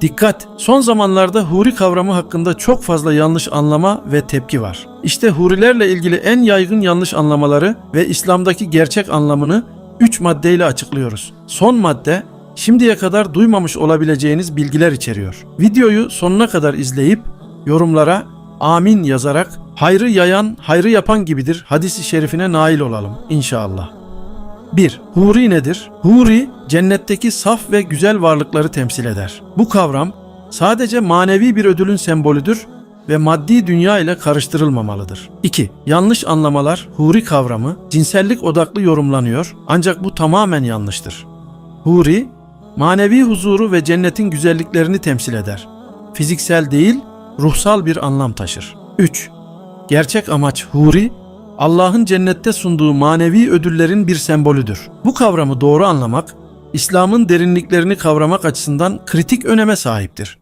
Dikkat! Son zamanlarda huri kavramı hakkında çok fazla yanlış anlama ve tepki var. İşte hurilerle ilgili en yaygın yanlış anlamaları ve İslam'daki gerçek anlamını 3 maddeyle açıklıyoruz. Son madde şimdiye kadar duymamış olabileceğiniz bilgiler içeriyor. Videoyu sonuna kadar izleyip yorumlara amin yazarak hayrı yayan, hayrı yapan gibidir hadisi şerifine nail olalım inşallah. 1. Huri nedir? Huri, cennetteki saf ve güzel varlıkları temsil eder. Bu kavram sadece manevi bir ödülün sembolüdür ve maddi dünya ile karıştırılmamalıdır. 2. Yanlış anlamalar, huri kavramı cinsellik odaklı yorumlanıyor ancak bu tamamen yanlıştır. Huri, manevi huzuru ve cennetin güzelliklerini temsil eder. Fiziksel değil, ruhsal bir anlam taşır. 3. Gerçek amaç huri, Allah'ın cennette sunduğu manevi ödüllerin bir sembolüdür. Bu kavramı doğru anlamak, İslam'ın derinliklerini kavramak açısından kritik öneme sahiptir.